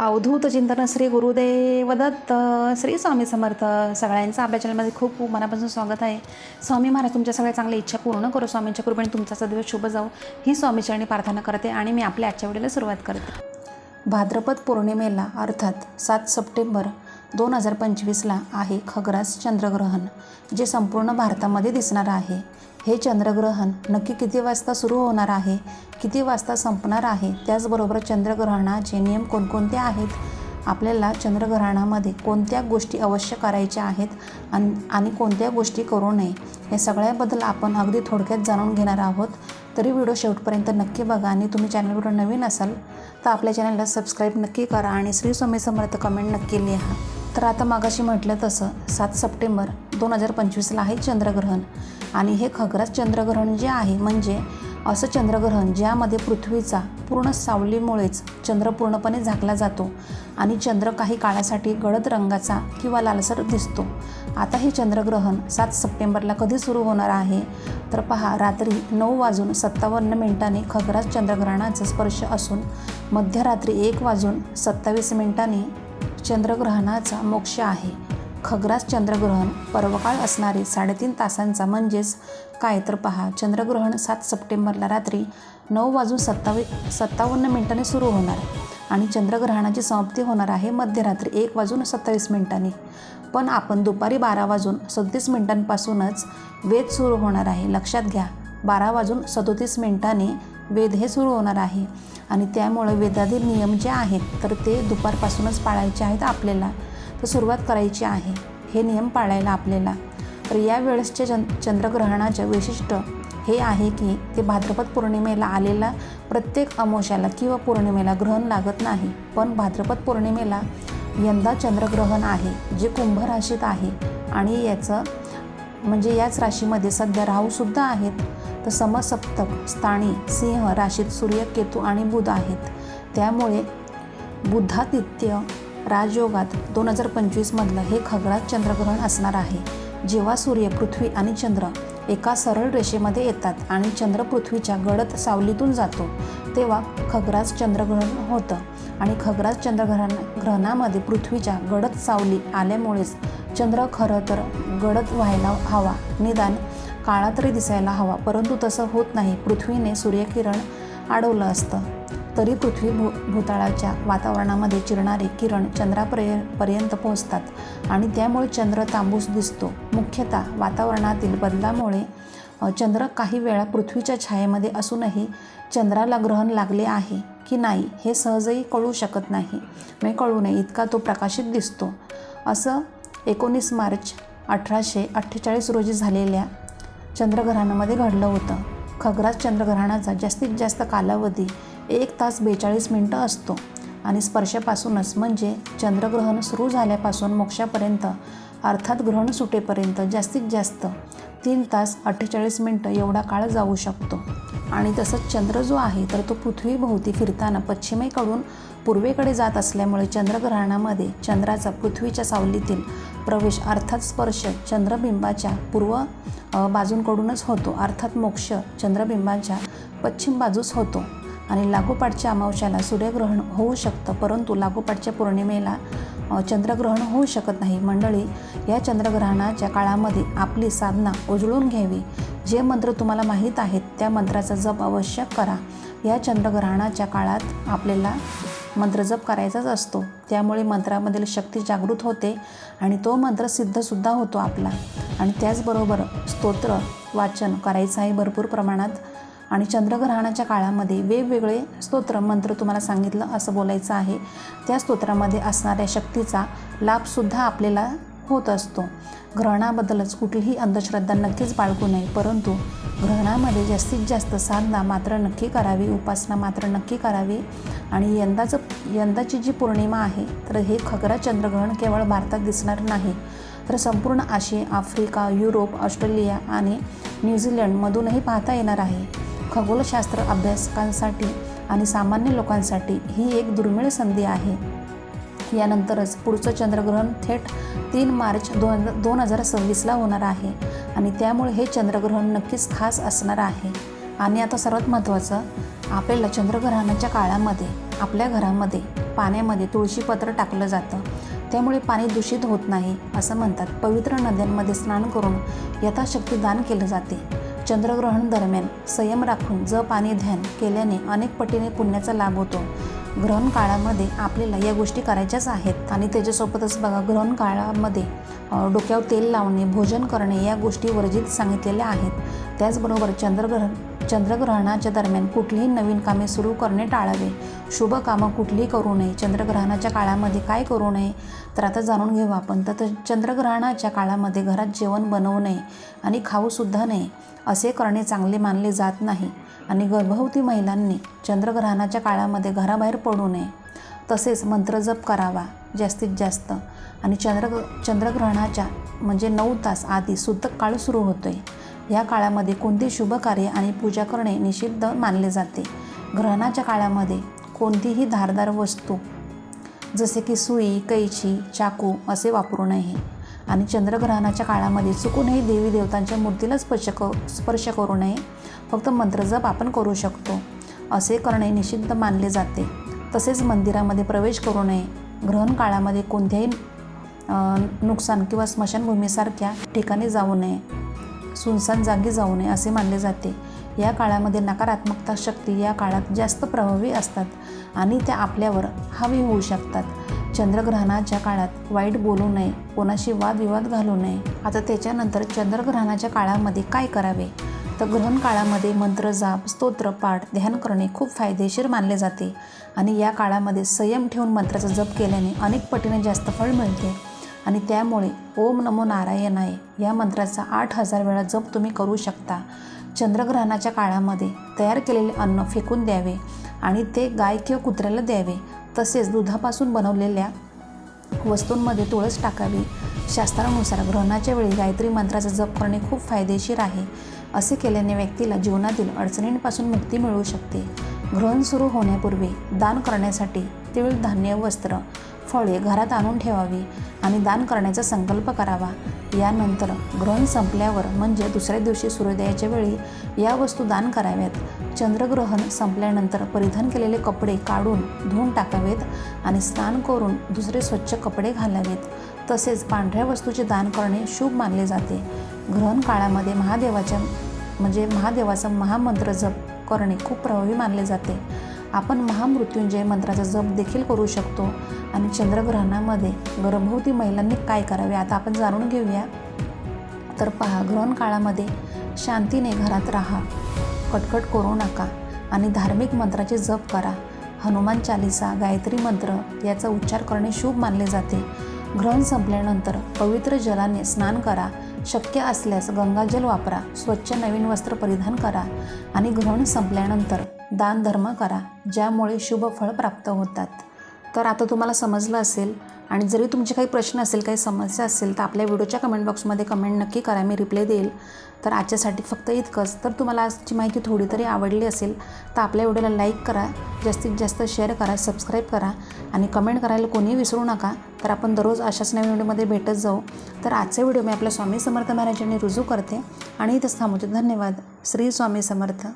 अवधूत चिंतन श्री गुरुदेव दत्त श्री स्वामी समर्थ सगळ्यांचं आपल्या चॅनलमध्ये खूप खूप मनापासून स्वागत आहे. स्वामी महाराज तुमच्या सगळ्या चांगल्या इच्छा पूर्ण करू. स्वामींच्या कृपेने तुमचा सदैव शुभ जाऊ ही स्वामीचरणी प्रार्थना करते आणि मी आपल्या आजच्या वेळेला सुरुवात करते. भाद्रपद पौर्णिमेला अर्थात सात सप्टेंबर दोन हजार पंचवीसला आहे खग्रास चंद्रग्रहण जे संपूर्ण भारतामध्ये दिसणार आहे. हे चंद्रग्रहण नक्की किती वाजता सुरू होणार आहे? किती वाजता संपणार आहे? त्याचबरोबर चंद्रग्रहणाचे नियम कोणकोणते आहेत? आपल्याला चंद्रग्रहणामध्ये कोणत्या गोष्टी अवश्य करायच्या आहेत आणि आणि कोणत्या गोष्टी करू नये? हे सगळ्याबद्दल आपण अगदी थोडक्यात जाणून घेणार आहोत. तरी व्हिडिओ शेवटपर्यंत नक्की बघा आणि तुम्ही चॅनलवर नवीन असाल तर आपल्या चॅनलला सबस्क्राईब नक्की करा आणि श्री स्वामी समर्थ कमेंट नक्की लिहा. तर आता मागाशी म्हटलं तसं सात सप्टेंबर दोन हजार पंचवीसला आहे चंद्रग्रहण. आणि हे खग्रास चंद्रग्रहण जे आहे म्हणजे असं चंद्रग्रहण ज्यामध्ये पृथ्वीचा पूर्ण सावलीमुळेच चंद्र पूर्णपणे झाकला जातो आणि चंद्र काही काळासाठी गडद रंगाचा किंवा लालसर दिसतो. आता हे चंद्रग्रहण सात सप्टेंबरला कधी सुरू होणार आहे? तर पहा रात्री नऊ वाजून सत्तावन्न मिनिटांनी खग्रास चंद्रग्रहणाचा स्पर्श असून मध्यरात्री एक वाजून सत्तावीस मिनिटांनी चंद्रग्रहणाचा मोक्ष आहे. खग्रास चंद्रग्रहण पर्वकाळ असणारे साडेतीन तासांचा म्हणजेच काय? तर पहा चंद्रग्रहण सात सप्टेंबरला रात्री नऊ वाजून सत्तावी सत्तावन्न मिनिटांनी सुरू होणार आणि चंद्रग्रहणाची समाप्ती होणार आहे मध्यरात्री एक वाजून सत्तावीस मिनिटांनी. पण आपण दुपारी बारा वाजून सदतीस मिनिटांपासूनच वेध सुरू होणार आहे. लक्षात घ्या बारा वाजून सदोतीस मिनिटांनी वेद हे सुरू होणार आहे. आणि त्यामुळे वेदातील नियम जे आहेत तर ते दुपारपासूनच पाळायचे आहेत आपल्याला. तर सुरुवात करायची आहे. हे नियम पाळायला आपल्याला. तर या वेळेसच्या चंद चंद्रग्रहणाचं वैशिष्ट्य हे आहे की ते भाद्रपद पौर्णिमेला आलेला प्रत्येक अमोशाला किंवा पौर्णिमेला ग्रहण लागत नाही. पण भाद्रपद पौर्णिमेला यंदा चंद्रग्रहण आहे जे कुंभ राशीत आहे. आणि याचं म्हणजे याच राशीमध्ये सध्या राहूसुद्धा आहेत. तर समसप्तक स्थानी सिंह राशीत सूर्य केतू आणि बुध आहेत. त्यामुळे बुधादित्य राजयोगात दोन हजार पंचवीसमधलं हे खगडात चंद्रग्रहण असणार आहे. जेव्हा सूर्य पृथ्वी आणि चंद्र एका सरळ रेषेमध्ये येतात आणि चंद्र पृथ्वीच्या गडद सावलीतून जातो तेव्हा खगराज चंद्रग्रहण होतं. आणि खगराज चंद्रग्रहण ग्रहणामध्ये पृथ्वीच्या गडद सावली आल्यामुळेच चंद्र खरं तर गडद व्हायला हवा. निदान काळा तरी दिसायला हवा परंतु तसं होत नाही. पृथ्वीने सूर्यकिरण अडवलं असतं. तरी पृथ्वी भू भूताळाच्या वातावरणामध्ये चिरणारे किरण चंद्रापर्य पर्यंत पोहोचतात आणि त्यामुळे चंद्र तांबूस दिसतो. मुख्यतः वातावरणातील बदलामुळे चंद्र काही वेळा पृथ्वीच्या छायेमध्ये असूनही चंद्राला ग्रहण लागले आहे की नाही हे सहजही कळू शकत नाही. मी कळू नये इतका तो प्रकाशित दिसतो. असं एकोणीस मार्च अठराशे अठ्ठेचाळीस रोजी झालेल्या चंद्रग्रहणामध्ये घडलं होतं. खग्रास चंद्रग्रहणाचा जास्तीत जास्त कालावधी एक तास बेचाळीस मिनटं असतो. आणि स्पर्शापासूनच म्हणजे चंद्रग्रहण सुरू झाल्यापासून मोक्षापर्यंत अर्थात ग्रहण सुटेपर्यंत जास्तीत जास्त तीन तास अठ्ठेचाळीस मिनटं एवढा काळ जाऊ शकतो. आणि तसंच चंद्र जो आहे तर तो पृथ्वीभोवती फिरताना पश्चिमेकडून पूर्वेकडे जात असल्यामुळे चंद्रग्रहणामध्ये चंद्राचा पृथ्वीच्या सावलीतील प्रवेश अर्थात स्पर्श चंद्रबिंबाच्या पूर्व बाजूंकडूनच होतो. अर्थात मोक्ष चंद्रबिंबाच्या पश्चिम बाजूस होतो. आणि लागोपाठच्या अमावस्याला सूर्यग्रहण होऊ शकतं परंतु लागोपाठच्या पौर्णिमेला चंद्रग्रहण होऊ शकत नाही. मंडळी या चंद्रग्रहणाच्या काळामध्ये आपली साधना उजळून घ्यावी. जे मंत्र तुम्हाला माहीत आहेत त्या मंत्राचा जप अवश्य करा. या चंद्रग्रहणाच्या काळात आपल्याला मंत्र जप करायचाच असतो. त्यामुळे मंत्रामधील शक्ती जागृत होते आणि तो मंत्र सिद्धसुद्धा होतो आपला. आणि त्याचबरोबर स्तोत्र वाचन करायचं आहे भरपूर प्रमाणात आणि चंद्रग्रहणाच्या काळामध्ये वेगवेगळे स्तोत्र मंत्र तुम्हाला सांगितलं असं बोलायचं आहे. त्या स्तोत्रामध्ये असणाऱ्या शक्तीचा लाभसुद्धा आपल्याला होत असतो. ग्रहणाबद्दलच कुठलीही अंधश्रद्धा नक्कीच बाळगू नये परंतु ग्रहणामध्ये जास्तीत जास्त साधना मात्र नक्की करावी उपासना मात्र नक्की करावी. आणि यंदाचं यंदाची जी पौर्णिमा आहे तर हे खगरा चंद्रग्रहण केवळ भारतात दिसणार नाही तर संपूर्ण आशिया आफ्रिका युरोप ऑस्ट्रेलिया आणि न्यूझीलंडमधूनही पाहता येणार आहे. खगोलशास्त्र अभ्यासकांसाठी आणि सामान्य लोकांसाठी ही एक दुर्मिळ संधी आहे. यानंतरच पुढचं चंद्रग्रहण थेट तीन मार्च दोन दोन हजार सव्वीसला होणार आहे आणि त्यामुळे हे चंद्रग्रहण नक्कीच खास असणार आहे. आणि आता सर्वात महत्त्वाचं आपल्याला चंद्रग्रहणाच्या काळामध्ये आपल्या घरामध्ये पाण्यामध्ये तुळशीपत्र टाकलं जातं. त्यामुळे पाणी दूषित होत नाही असं म्हणतात. पवित्र नद्यांमध्ये स्नान करून यथाशक्ती दान केलं जाते. चंद्रग्रहण दरम्यान संयम राखून जप आणि ध्यान केल्याने अनेक पटीने पुण्याचा लाभ होतो. ग्रहण काळामध्ये आपल्याला या गोष्टी करायच्याच आहेत आणि त्याच्यासोबतच बघा ग्रहण काळामध्ये डोक्यावर तेल लावणे भोजन करणे या गोष्टी वर्जित सांगितलेल्या आहेत. त्याचबरोबर चंद्रग्रहण चंद्रग्रहणाच्या दरम्यान कुठलीही नवीन कामे सुरू करणे टाळावे. शुभ कामं कुठलीही करू नये. चंद्रग्रहणाच्या काळामध्ये काय करू नये? तर आता जाणून घेऊ आपण. तर तर चंद्रग्रहणाच्या काळामध्ये घरात जेवण बनवू नये आणि खाऊसुद्धा नये असे करणे चांगले मानले जात नाही. आणि गर्भवती महिलांनी चंद्रग्रहणाच्या काळामध्ये घराबाहेर पडू नये. तसेच मंत्रजप करावा जास्तीत जास्त. आणि चंद्र चंद्रग्रहणाच्या म्हणजे नऊ तास आधी सुतक काळ सुरू होतो आहे या काळामध्ये कोणते शुभ कार्य आणि पूजा करणे निषिद्ध मानले जाते? ग्रहणाच्या काळामध्ये कोणतीही धारदार वस्तू जसे की सुई कैची चाकू असे वापरू नये. आणि चंद्रग्रहणाच्या काळामध्ये चुकूनही देवी देवतांच्या मूर्तीला स्पर्श क स्पर्श करू नये. फक्त मंत्रजप आपण करू शकतो असे करणे निषिद्ध मानले जाते. तसेच मंदिरामध्ये प्रवेश करू नये. ग्रहण काळामध्ये कोणत्याही नुकसान किंवा स्मशानभूमीसारख्या ठिकाणी जाऊ नये. सुनसान जागी जाऊ नये असे मानले जाते. या काळामध्ये नकारात्मकता शक्ती या काळात जास्त प्रभावी असतात आणि त्या आपल्यावर हवी होऊ शकतात. चंद्रग्रहणाच्या काळात वाईट बोलू नये कोणाशी वादविवाद घालू नये. आता त्याच्यानंतर चंद्रग्रहणाच्या काळामध्ये काय करावे? तर ग्रहण काळामध्ये मंत्र जाप स्तोत्र पाठ ध्यान करणे खूप फायदेशीर मानले जाते आणि या काळामध्ये संयम ठेवून मंत्राचा जप केल्याने अनेक पटीने जास्त फळ मिळते. आणि त्यामुळे ओम नमो नारायणाय या मंत्राचा आठ हजार वेळा जप तुम्ही करू शकता. चंद्रग्रहणाच्या काळामध्ये तयार केलेले अन्न फेकून द्यावे आणि ते गाय किंवा कुत्र्याला द्यावे. तसेच दुधापासून बनवलेल्या वस्तूंमध्ये तुळस टाकावी. शास्त्रानुसार ग्रहणाच्या वेळी गायत्री मंत्राचा जप करणे खूप फायदेशीर आहे. असे केल्याने व्यक्तीला जीवनातील अडचणींपासून मुक्ती मिळू शकते. ग्रहण सुरू होण्यापूर्वी दान करण्यासाठी तीळ धान्य वस्त्र फळे घरात आणून ठेवावी आणि दान करण्याचा संकल्प करावा. यानंतर ग्रहण संपल्यावर म्हणजे दुसऱ्या दिवशी सूर्योदयाच्या वेळी या वस्तू दान कराव्यात. चंद्रग्रहण संपल्यानंतर परिधान केलेले कपडे काढून धुवून टाकावेत आणि स्नान करून दुसरे स्वच्छ कपडे घालावेत. तसेच पांढऱ्या वस्तूचे दान करणे शुभ मानले जाते. ग्रहण काळामध्ये महादेवाच्या म्हणजे महादेवाचा महामंत्र जप करणे खूप प्रभावी मानले जाते. आपण महामृत्युंजय मंत्राचा जप देखील करू शकतो. आणि चंद्रग्रहणामध्ये गर्भवती महिलांनी काय करावे आता आपण जाणून घेऊया. तर पहा ग्रहण काळामध्ये शांतीने घरात राहा. कटकट करू नका आणि धार्मिक मंत्राचे जप करा. हनुमान चालिसा गायत्री मंत्र याचा उच्चार करणे शुभ मानले जाते. ग्रहण संपल्यानंतर पवित्र जलाने स्नान करा. शक्य असल्यास गंगाजल वापरा. स्वच्छ नवीन वस्त्र परिधान करा. आणि ग्रहण संपल्यानंतर दान धर्म करा ज्यामुळे शुभ फळ प्राप्त होतात. तर आता तुम्हाला समजलं असेल आणि जरी तुमचे काही प्रश्न असेल काही समस्या असेल तर आपल्या व्हिडिओच्या कमेंट बॉक्समध्ये कमेंट नक्की करा मी रिप्लाय देईल. तर आजच्यासाठी फक्त इतकंच. तर तुम्हाला आजची माहिती थोडी तरी आवडली असेल तर आपल्या व्हिडिओला लाईक करा जास्तीत जास्त शेअर करा सबस्क्राईब करा आणि कमेंट करायला कोणीही विसरू नका. तर आपण दररोज अशाच नवीन व्हिडिओमध्ये भेटत जाऊ. तर आजचे व्हिडिओ मी आपल्या स्वामी समर्थ महाराजांनी रुजू करते. आणि इथंच थांबवते धन्यवाद. श्री स्वामी समर्थ.